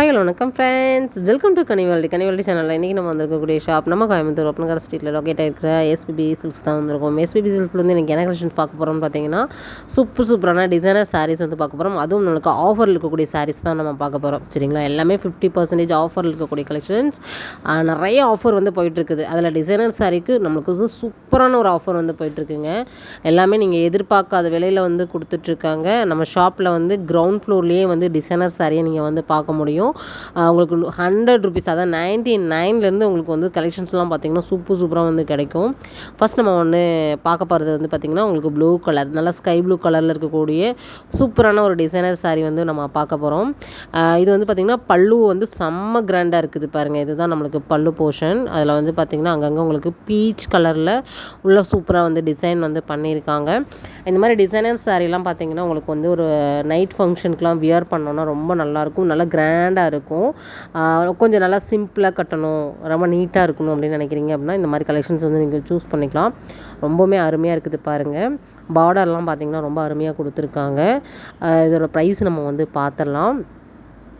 Hi hello வணக்கம் friends welcome to கனிவால்டி கனிவால்டி சேனலில் இன்றைக்கி நம்ம வந்திருக்கக்கூடிய ஷாப் நம்ம கோயம்புத்தூர் ஒப்பனகர ஸ்ட்ரீட்டில் லொக்கேட் ஆகிருக்கிற எஸ்பிபி சில்க்ஸ் தான் வந்திருக்கோம். எஸ்பிபி சில்க்ஸில் வந்து எனக்கு என்ன கலெக்ஷன் பார்க்க போகிறோம்னு பார்த்தீங்கன்னா சூப்பர் சூப்பரான டிசைனர் சாரீஸ் வந்து பார்க்க போகிறோம் அதுவும் நம்மளுக்கு ஆஃபரில் இருக்கக்கூடிய சாரீஸ் தான் நம்ம பார்க்க போகிறோம் சரிங்களா? எல்லாமே ஃபிஃப்டி பர்சன்டேஜ் ஆஃபரில் இருக்கக்கூடிய கலெக்ஷன்ஸ் நிறைய ஆஃபர் வந்து போயிட்டுருக்குது. அதில் டிசைனர் சாரீக்கு நம்மளுக்கு வந்து சூப்பரான ஒரு ஆஃபர் வந்து போயிட்டுருக்குங்க. எல்லாமே நீங்கள் எதிர்பார்க்காத விலையில் வந்து கொடுத்துட்ருக்காங்க நம்ம ஷாப்பில் வந்து கிரவுண்ட் ஃப்ளோர்லேயே வந்து டிசைனர் சாரியை நீங்கள் வந்து பார்க்க முடியும். ஆஹ் உங்களுக்கு ஹண்ட்ரட் ருபீஸ் அதான் நைன்டி நைன்லேருந்து உங்களுக்கு வந்து கலெக்ஷன்ஸ்லாம் பார்த்தீங்கன்னா சூப்பர் சூப்பராக வந்து கிடைக்கும். ஃபர்ஸ்ட் நம்ம ஒன்று பார்க்க போகிறது வந்து பார்த்திங்கன்னா உங்களுக்கு ப்ளூ கலர் நல்லா ஸ்கை ப்ளூ கலரில் இருக்கக்கூடிய சூப்பரான ஒரு டிசைனர் சாரீ வந்து நம்ம பார்க்க போகிறோம் இது வந்து பார்த்திங்கன்னா பல்லு வந்து செம்ம கிராண்டாக இருக்குது பாருங்கள் இதுதான் நம்மளுக்கு பல்லு போர்ஷன் அதில் வந்து பார்த்திங்கன்னா அங்கங்கே உங்களுக்கு பீச் கலரில் உள்ள சூப்பராக வந்து டிசைன் வந்து பண்ணியிருக்காங்க. இந்த மாதிரி டிசைனர் சாரீலாம் பார்த்திங்கன்னா உங்களுக்கு வந்து ஒரு நைட் ஃபங்க்ஷனுக்குலாம் வியர் பண்ணோன்னா ரொம்ப நல்லாயிருக்கும் நல்லா கிராண்ட் கிராண்டாக இருக்கும். கொஞ்சம் நல்லா சிம்பிளாக கட்டணும் ரொம்ப நீட்டாக இருக்கணும் அப்படின்னு நினைக்கிறீங்க அப்படின்னா இந்த மாதிரி கலெக்ஷன்ஸ் வந்து நீங்கள் சூஸ் பண்ணிக்கலாம். ரொம்பவுமே அருமையாக இருக்குது பாருங்கள் பார்டர்லாம் பார்த்தீங்கன்னா ரொம்ப அருமையாக கொடுத்துருக்காங்க. இதோட ப்ரைஸ் நம்ம வந்து பார்த்துடலாம்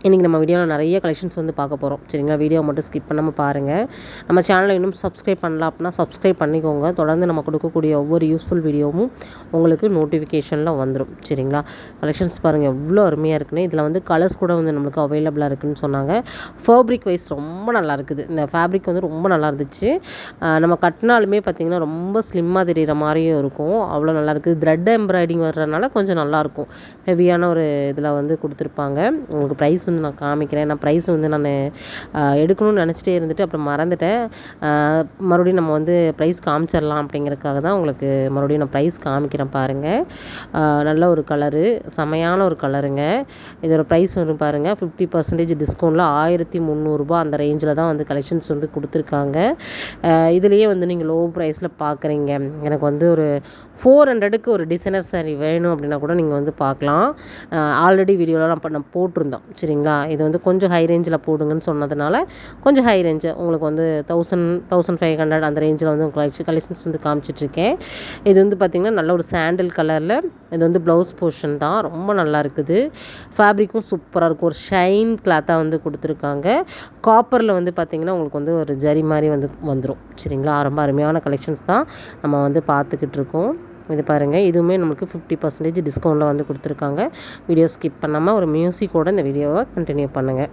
இன்றைக்கி நம்ம வீடியோவில் நிறைய கலெக்ஷன்ஸ் வந்து பார்க்க போகிறோம் சரிங்களா? வீடியோ மட்டும் ஸ்கிப் பண்ணாமல் பாருங்கள் நம்ம சேனலை இன்னும் சப்ஸ்கிரைப் பண்ணலாம் அப்படின்னா சப்ஸ்கிரைப் பண்ணிக்கோங்க. தொடர்ந்து நம்ம கொடுக்கக்கூடிய ஒவ்வொரு யூஸ்ஃபுல் வீடியோவும் உங்களுக்கு நோட்டிஃபிகேஷனில் வந்துடும் சரிங்களா? கலெக்ஷன்ஸ் பாருங்கள் எவ்வளோ அருமையாக இருக்குன்னு. இதில் வந்து கலர்ஸ் கூட வந்து நம்மளுக்கு அவைலபிளாக இருக்குதுன்னு சொன்னாங்க. ஃபேப்ரிக் வைஸ் ரொம்ப நல்லா இருக்குது. இந்த ஃபேப்ரிக் வந்து ரொம்ப நல்லா இருந்துச்சு. நம்ம கட்டினாலுமே பார்த்திங்கன்னா ரொம்ப ஸ்லிம்மாக தெரிகிற மாதிரியும் இருக்கும். அவ்வளோ நல்லா இருக்குது. த்ரெட் எம்ப்ராய்டிங் வர்றதுனால கொஞ்சம் நல்லாயிருக்கும் ஹெவியான ஒரு இதில் வந்து கொடுத்துருப்பாங்க. உங்களுக்கு ப்ரைஸ் வந்து நான் காமிக்கிறேன். நான் ப்ரைஸ் வந்து நான் எடுக்கணும்னு நினச்சிட்டே இருந்துட்டு அப்புறம் மறந்துட்டேன். மறுபடியும் நம்ம வந்து ப்ரைஸ் காமிச்சிடலாம் அப்படிங்கிறதுக்காக தான் உங்களுக்கு மறுபடியும் நான் ப்ரைஸ் காமிக்கிறேன் பாருங்கள் நல்ல ஒரு கலரு செமையான ஒரு கலருங்க இதோட ப்ரைஸ் வந்து பாருங்கள் ஃபிஃப்டி பர்சன்டேஜ் டிஸ்கவுண்ட்டில் ஆயிரத்தி முந்நூறுரூபா அந்த ரேஞ்சில் தான் வந்து கலெக்ஷன்ஸ் வந்து கொடுத்துருக்காங்க. இதுலேயே வந்து நீங்கள் லோ ப்ரைஸில் பார்க்குறீங்க எனக்கு வந்து ஒரு ஃபோர் ஹண்ட்ரடுக்கு ஒரு டிசைனர் saree வேணும் அப்படின்னா கூட நீங்கள் வந்து பார்க்கலாம். ஆல்ரெடி வீடியோலாம் பண்ண போட்டிருந்தோம். சரிங்களா? இது வந்து கொஞ்சம் ஹை ரேஞ்சில் போடுங்கன்னு சொன்னதுனால கொஞ்சம் ஹை ரேஞ்சு உங்களுக்கு வந்து தௌசண்ட் தௌசண்ட் ஃபைவ் ஹண்ட்ரட் அந்த ரேஞ்சில் வந்து உங்களுக்கு கலெக்ஷன்ஸ் வந்து காமிச்சிட்ருக்கேன். இது வந்து பார்த்திங்கன்னா நல்ல ஒரு சாண்டில் கலரில் இது வந்து ப்ளவுஸ் போர்ஷன் தான். ரொம்ப நல்லா இருக்குது. ஃபேப்ரிக்கும் சூப்பராக இருக்கும். ஒரு ஷைன் கிளாத்தாக வந்து கொடுத்துருக்காங்க. காப்பரில் வந்து பார்த்திங்கன்னா உங்களுக்கு வந்து ஒரு ஜரி மாதிரி வந்து வந்துடும் சரிங்களா? ரொம்ப அருமையான கலெக்ஷன்ஸ் தான் நம்ம வந்து பார்த்துக்கிட்டு இருக்கோம் இது பாருங்கள் இதுவுமே நம்மளுக்கு ஃபிஃப்டி பர்சன்டேஜ் டிஸ்கவுண்ட்டில் வந்து கொடுத்துருக்காங்க. வீடியோ ஸ்கிப் பண்ணாமல் ஒரு மியூசிக்கோட இந்த வீடியோவை கண்டினியூ பண்ணுங்கள்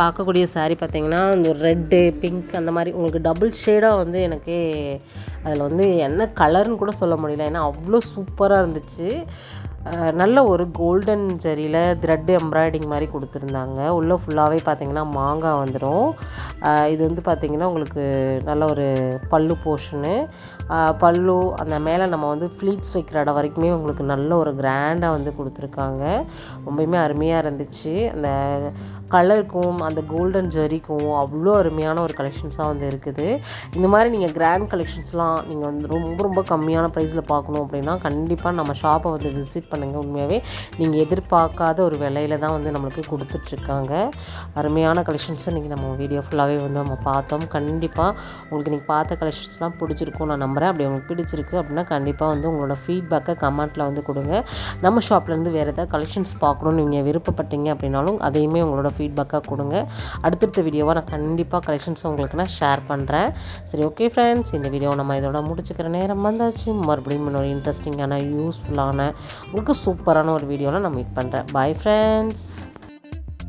பார்க்கக்கூடிய சாரீ பார்த்திங்கன்னா இந்த ரெட்டு பிங்க் அந்த மாதிரி உங்களுக்கு டபுள் ஷேடாக வந்து எனக்கு அதில் வந்து என்ன கலர்னு கூட சொல்ல முடியல. ஏன்னா அவ்வளோ சூப்பராக இருந்துச்சு. நல்ல ஒரு கோல்டன் ஜரியில் த்ரெட் எம்ப்ராய்டிங் மாதிரி கொடுத்துருந்தாங்க. உள்ளே ஃபுல்லாகவே பார்த்தீங்கன்னா மாங்காய் வந்துடும் இது வந்து பார்த்திங்கன்னா உங்களுக்கு நல்ல ஒரு பல்லு போர்ஷனு பல்லு அந்த மேலே நம்ம வந்து ஃப்ளீட்ஸ் வைக்கிற இடம் வரைக்குமே உங்களுக்கு நல்ல ஒரு கிராண்டாக வந்து கொடுத்துருக்காங்க. ரொம்பவுமே அருமையாக இருந்துச்சு. அந்த கலருக்கும் அந்த கோல்டன் ஜெரிக்கும் அவ்வளோ அருமையான ஒரு கலெக்ஷன்ஸாக வந்து இருக்குது. இந்த மாதிரி நீங்கள் கிராண்ட் கலெக்ஷன்ஸ்லாம் நீங்கள் வந்து ரொம்ப ரொம்ப கம்மியான ப்ரைஸில் பார்க்கணும் அப்படின்னா கண்டிப்பாக நம்ம ஷாப்பை வந்து விசிட் பண்ணுங்கள் உண்மையாகவே நீங்கள் எதிர்பார்க்காத ஒரு விலையில தான் வந்து நம்மளுக்கு கொடுத்துட்ருக்காங்க அருமையான கலெக்ஷன்ஸை இன்றைக்கி நம்ம வீடியோ ஃபுல்லாக ஃபுல்லாகவே வந்து நம்ம பார்த்தோம். கண்டிப்பாக உங்களுக்கு நீங்கள் பார்த்த கலெக்ஷன்ஸ்லாம் பிடிச்சிருக்கும் நான் நம்புகிறேன் அப்படி உங்களுக்கு பிடிச்சிருக்கு அப்படின்னா கண்டிப்பாக வந்து உங்களோட ஃபீட்பேக்கை கமெண்ட்டில் வந்து கொடுங்க. நம்ம ஷாப்லேருந்து வேறு ஏதாவது கலெக்ஷன்ஸ் பார்க்கணும்னு நீங்கள் விருப்பப்பட்டீங்க அப்படின்னாலும் அதையுமே உங்களோட ஃபீட்பேக்காக கொடுங்க. அடுத்தடுத்த வீடியோவாக நான் கண்டிப்பாக கலெக்ஷன்ஸ் உங்களுக்கு நான் ஷேர் பண்ணுறேன் சரி ஓகே ஃப்ரெண்ட்ஸ் இந்த வீடியோ நம்ம இதோட முடிச்சுக்கிற நேரம் வந்தாச்சு. மறுபடியும் இன்னொரு இன்ட்ரெஸ்டிங்கான யூஸ்ஃபுல்லான உங்களுக்கு சூப்பரான ஒரு வீடியோவில் நான் மீட் பண்ணுறேன் பாய் ஃப்ரெண்ட்ஸ்